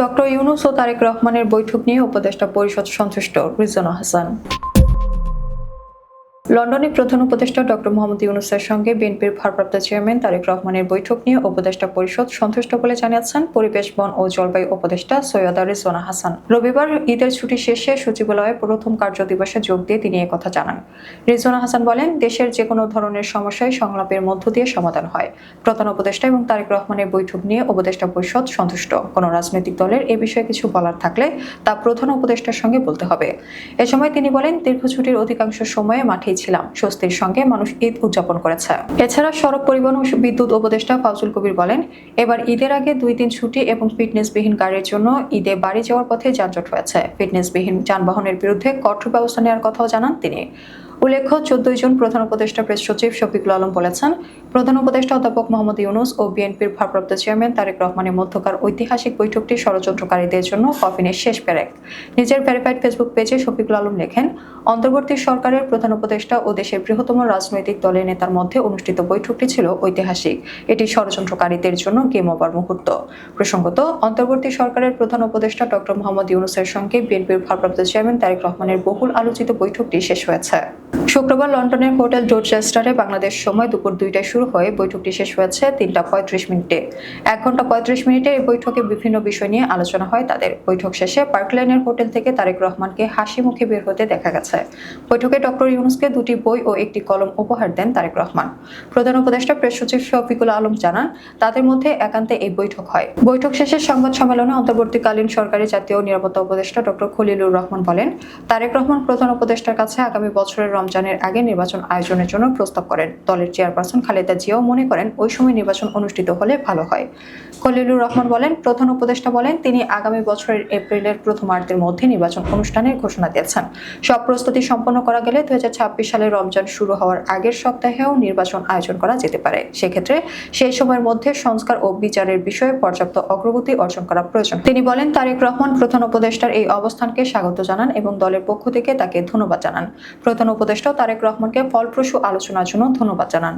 Doctor Yunus ও তারেক রহমানের বৈঠক নিয়ে উপদেষ্টা পরিষদ সন্তুষ্ট রিজনা হাসান। লন্ডনে প্রধান উপদেষ্টা ডক্টর মোহাম্মদ ইউনুসের সঙ্গে বিএনপির ভারপ্রাপ্ত চেয়ারম্যান তারেক রহমানের বৈঠক নিয়ে উপদেষ্টা পরিষদ সন্তুষ্ট বলে জানিয়েছেন পরিবেশ, বন ও জলবায়ু উপদেষ্টা সৈয়দা রিজওয়ানা হাসান। রবিবার ঈদের ছুটি শেষে সচিবালয়ে প্রথম কার্য দিবসে যোগ দিয়ে তিনি কথা জানান। রিজওয়ানা হাসান বলেন, দেশের যে কোনো ধরনের সমস্যায় সংলাপের মধ্য দিয়ে সমাধান হয়। প্রধান উপদেষ্টা এবং তারেক রহমানের বৈঠক নিয়ে উপদেষ্টা পরিষদ সন্তুষ্ট। কোনো রাজনৈতিক দলের এ বিষয়ে কিছু বলার থাকলে তা প্রধান উপদেষ্টার সঙ্গে বলতে হবে। এ সময় তিনি বলেন, দীর্ঘ ছুটির অধিকাংশ সময়ে মাঠেই ছিলাম স্বস্তির সঙ্গে মানুষ ঈদ উদযাপন করেছে। এছাড়া সড়ক পরিবহন ও বিদ্যুৎ উপদেষ্টা ফাউজুল কবির বলেন, এবার ঈদের আগে দুই দিন ছুটি এবং ফিটনেসবিহীন গাড়ির জন্য ঈদে বাড়ি যাওয়ার পথে যানজট হয়েছে ফিটনেসবিহীন যানবাহনের বিরুদ্ধে কঠোর ব্যবস্থা নেওয়ার কথাও জানান তিনি। উল্লেখ্য, চোদ্দই জুন প্রধান উপদেষ্টা প্রেস সচিব শফিকুল আলম বলেছেন, প্রধান উপদেষ্টা অধ্যাপক মোহাম্মদ ইউনুস ও বিএনপির ভারপ্রাপ্ত চেয়ারম্যান তারেক রহমানের মধ্যকার ঐতিহাসিক বৈঠকটি ষড়যন্ত্রকারীদের জন্য কফিনের শেষ প্যারেক নিজের ভেরিফাইড ফেসবুক পেজে শফিকুল আলম লেখেন, অন্তর্বর্তী সরকারের প্রধান উপদেষ্টা ও দেশের বৃহত্তম রাজনৈতিক দলের নেতার মধ্যে অনুষ্ঠিত বৈঠকটি ছিল ঐতিহাসিক। এটি ষড়যন্ত্রকারীদের জন্য গেম ওভার মুহূর্ত। প্রসঙ্গত, অন্তর্বর্তী সরকারের প্রধান উপদেষ্টা ডক্টর মোহাম্মদ ইউনুসের সঙ্গে বিএনপির ভারপ্রাপ্ত চেয়ারম্যান তারেক রহমানের বহুল আলোচিত বৈঠকটি শেষ হয়েছে। শুক্রবার লন্ডনের হোটেল ডোরচেস্টারে বাংলাদেশ সময় দুপুর দুইটায় শুরু হয়ে বৈঠকটি শেষ হয়েছে তিনটা পঁয়ত্রিশ মিনিটে। এক ঘণ্টা পঁয়ত্রিশ মিনিটে এই বৈঠকে বিভিন্ন বিষয় নিয়ে আলোচনা হয় তাদের। বৈঠক শেষে পার্কলাইনের হোটেল থেকে তারেক রহমানকে হাসি মুখে বের হতে দেখা গেছে। বৈঠকে ডক্টর ইউনুসকে দুটি বই ও একটি কলম উপহার দেন তারেক রহমান। প্রধান উপদেষ্টা প্রেস সচিব শফিকুল আলম জানান, তাদের মধ্যে একান্তে এই বৈঠক হয়। বৈঠক শেষে সংবাদ সম্মেলনে অন্তর্বর্তীকালীন সরকারি জাতীয় নিরাপত্তা উপদেষ্টা ডক্টর খলিলুর রহমান বলেন, তারেক রহমান প্রধান উপদেষ্টার কাছে আগামী বছরের রমজানের আগে নির্বাচন আয়োজনের জন্য প্রস্তাব করেন। দলের চেয়ারপারসন খালেদা জিয়াও মনে করেন ওই সময় নির্বাচন অনুষ্ঠিত হলে ভালো হয়। খলিলুর রহমান বলেন, প্রধান উপদেষ্টা বলেন, তিনি আগামী বছরের এপ্রিলের প্রথমার্ধের মধ্যে নির্বাচন অনুষ্ঠানের ঘোষণা দিয়েছেন। সব প্রস্তুতি সম্পন্ন করা গেলে দু সালের রমজান শুরু হওয়ার আগের সপ্তাহেও নির্বাচন আয়োজন করা যেতে পারে। সেক্ষেত্রে সেই সময়ের মধ্যে সংস্কার ও বিচারের বিষয়ে পর্যাপ্ত অগ্রগতি অর্জন করা প্রয়োজন। তিনি বলেন, তারেক রহমান প্রধান উপদেষ্টার এই অবস্থানকে স্বাগত জানান এবং দলের পক্ষ থেকে তাকে ধন্যবাদ জানান। প্রধান উপদেষ্টাও তারেক রহমানকে ফলপ্রসূ আলোচনার জন্য ধন্যবাদ জানান।